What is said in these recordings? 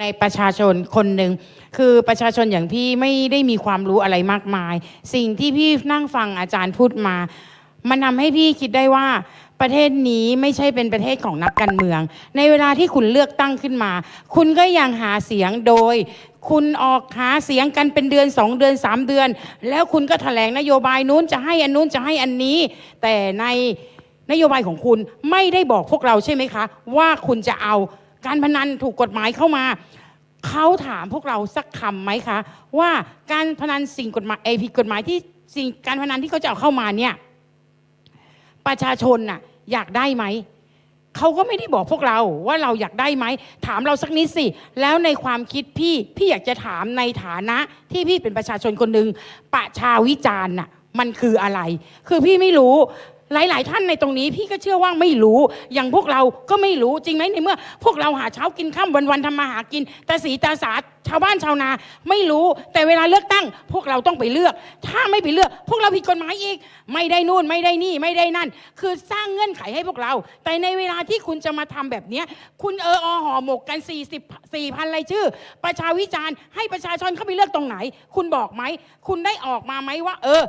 ในประชาชนคนหนึ่งคือประชาชนอย่างพี่ไม่ได้มีความรู้อะไรมากมาย สิ่งที่พี่นั่งฟังอาจารย์พูดมา มันทำให้พี่คิดได้ว่าประเทศนี้ไม่ใช่เป็นประเทศของนักการเมือง ในเวลาที่คุณเลือกตั้งขึ้นมา คุณก็ยังหาเสียงโดย คุณออกหาเสียงกันเป็นเดือนสองเดือนสามเดือน แล้วคุณก็แถลงนโยบายนู้นจะให้อันนู้นจะให้อันนี้ แต่ในนโยบายของคุณไม่ได้บอกพวกเราใช่ไหมคะ ว่าคุณจะเอา การพนันถูกกฎหมายเข้ามา เขาถามพวกเราสักคำไหมคะ ว่าการพนันสิ่งกฎหมายเอยผิดกฎหมายที่สิ่งการพนันที่เขาจะเอาเข้ามาเนี่ยประชาชนน่ะอยากได้ไหมเขาก็ไม่ได้บอกพวกเราว่าเราอยากได้ไหม ถามเราสักนิดสิ แล้วในความคิดพี่ พี่อยากจะถามในฐานะที่พี่เป็นประชาชนคนหนึ่งประชาวิจารณ์น่ะมันคืออะไร คือพี่ไม่รู้ หลาย ๆ ท่านในตรงนี้พี่ก็เชื่อว่าไม่รู้ อย่างพวกเราก็ไม่รู้จริงไหมในเมื่อ พวกเราหาเช้ากินข้ามวัน ๆทำมาหากินแต่สีตาสาชาวบ้านชาวนาไม่รู้ แต่เวลาเลือกตั้ง พวกเราต้องไปเลือก ถ้าไม่ไปเลือก พวกเราผิดกฎหมายอีก ไม่ได้นู่นไม่ได้นี่ไม่ได้นั่น คือสร้างเงื่อนไขให้พวกเรา แต่ในเวลาที่คุณจะมาทำแบบนี้คุณเอออห่อหมกกัน 40 4,000รายชื่อ ประชาวิจารณ์ให้ประชาชนเข้าไปเลือกตรงไหน คุณบอกไหม คุณได้ออกมาไหมว่า เออ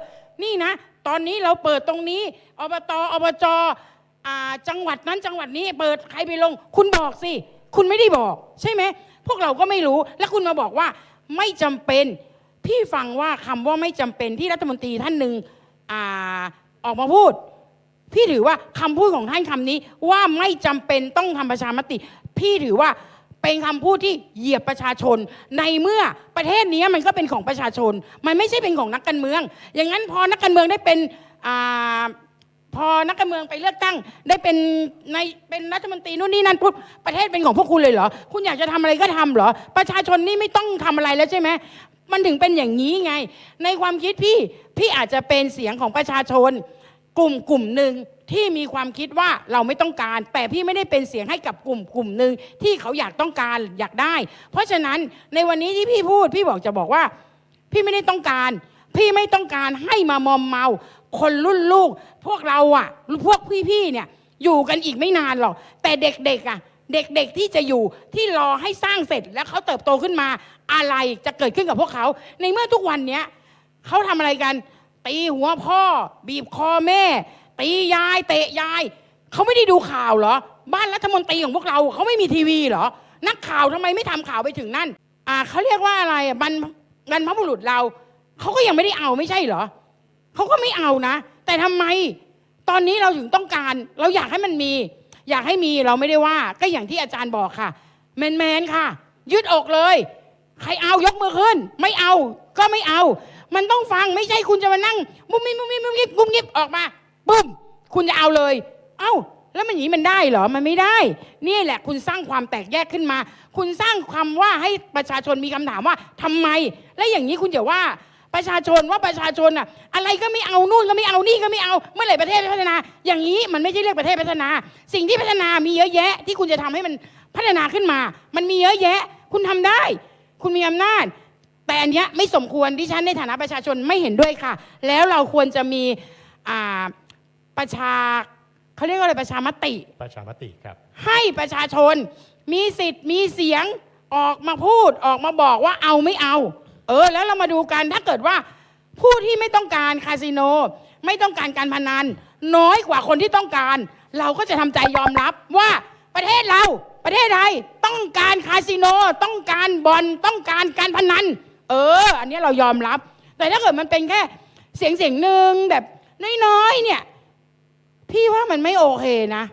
นี่นะ ตอนนี้เราเปิดตรงนี้อบตอบจจังหวัดนั้นจังหวัดนี้เปิดใครไปลง คุณบอกสิ คุณไม่ได้บอก ใช่ไหม พวกเราก็ไม่รู้ แล้วคุณมาบอกว่าไม่จำเป็น พี่ฟังว่าคำว่าไม่จำเป็นที่รัฐมนตรีท่านหนึ่งอออกมาพูด พี่ถือว่าคำพูดของท่านคำนี้ว่าไม่จำเป็นต้องทำประชามติ พี่ถือว่า เป็นคำพูดที่เหยียบประชาชน ในเมื่อประเทศนี้มันก็เป็นของประชาชน มันไม่ใช่เป็นของนักการเมือง อย่างนั้นพอนักการเมืองได้เป็นอาพอนักการเมืองไปเลือกตั้ง ได้เป็นในเป็นรัฐมนตรีนู่นนี่นั่นปุ๊บประเทศเป็นของพวกคุณเลยเหรอ คุณอยากจะทำอะไรก็ทำเหรอ ประชาชนนี่ไม่ต้องทำอะไรแล้วใช่ไหมมันถึงเป็นอย่างนี้ไง ในความคิดพี่พี่อาจจะเป็นเสียงของประชาชน กลุ่มกลุ่มหนึ่ง ที่มีความคิดว่าเราไม่ต้องการ แต่พี่ไม่ได้เป็นเสียงให้กับกลุ่มกลุ่มหนึ่งที่เขาอยากต้องการอยากได้ เพราะฉะนั้นในวันนี้ที่พี่พูด พี่บอกจะบอกว่า พี่ไม่ได้ต้องการ พี่ไม่ต้องการให้มามอมเมา คนรุ่นลูก พวกเราอะพวกพี่ๆเนี่ยอยู่กันอีกไม่นานหรอก แต่เด็กๆอะเด็กๆที่จะอยู่ที่รอให้สร้างเสร็จแล้วเขาเติบโตขึ้นมาอะไรจะเกิดขึ้นกับพวกเขา ในเมื่อทุกวันเนี้ยเขาทำอะไรกันตีหัวพ่อ บีบคอแม่ ตียายเตะยาย เขาไม่ได้ดูข่าวเหรอ บ้านรัฐมนตรีของพวกเราเขาไม่มีทีวีเหรอ นักข่าวทำไมไม่ทำข่าวไปถึงนั่น อ่าเขาเรียกว่าอะไรบรรบรรพบุรุษเราเขาก็ยังไม่ได้เอาไม่ใช่เหรอ เขาก็ไม่เอานะ แต่ทำไม ตอนนี้เราถึงต้องการ เราอยากให้มันมี อยากให้มีเราไม่ได้ว่า ก็อย่างที่อาจารย์บอกค่ะ แมนแมนๆค่ะ ยืดอกเลย ใครเอายกมือขึ้น ไม่เอาก็ไม่เอา มันต้องฟังไม่ใช่คุณจะมานั่งมุมมิบมุมมิบมุมมิบมุมมิบออกมา ปุ๊บคุณจะเอาเลย เอ้า แล้วมันอย่างนี้มันได้เหรอมันไม่ได้ นี่แหละ คุณสร้างความแตกแยกขึ้นมา คุณสร้างคำว่าให้ประชาชนมีคำถามว่าทำไม และอย่างนี้คุณอย่าว่าประชาชนว่าประชาชนอะอะไรก็ไม่เอานู่นก็ไม่เอานี่ก็ไม่เอาเมื่อไหร่ประเทศพัฒนา อย่างนี้มันไม่ใช่เรียกประเทศพัฒนา สิ่งที่พัฒนามีเยอะแยะ ที่คุณจะทำให้มันพัฒนาขึ้นมา มันมีเยอะแยะ คุณทำได้ คุณมีอำนาจ แต่อันเนี้ยไม่สมควรดิฉันในฐานะประชาชนไม่เห็นด้วยค่ะ แล้วเราควรจะมีอ่า ประชาเขาเรียกว่าอะไรประชามติ ประชามติครับ ให้ประชาชนมีสิทธิ์มีเสียงออกมาพูดออกมาบอกว่าเอาไม่เอา เออ แล้วเรามาดูกันถ้าเกิดว่า ผู้ที่ไม่ต้องการคาสิโน ไม่ต้องการการพนัน น้อยกว่าคนที่ต้องการ เราก็จะทำใจยอมรับว่าประเทศเราประเทศไทยต้องการคาสิโน ต้องการบอลต้องการการพนัน เออ อันนี้เรายอมรับ แต่ถ้าเกิดมันเป็นแค่เสียงเสียงหนึ่งแบบน้อยๆเนี่ยพี่ว่า มันไม่โอเคนะ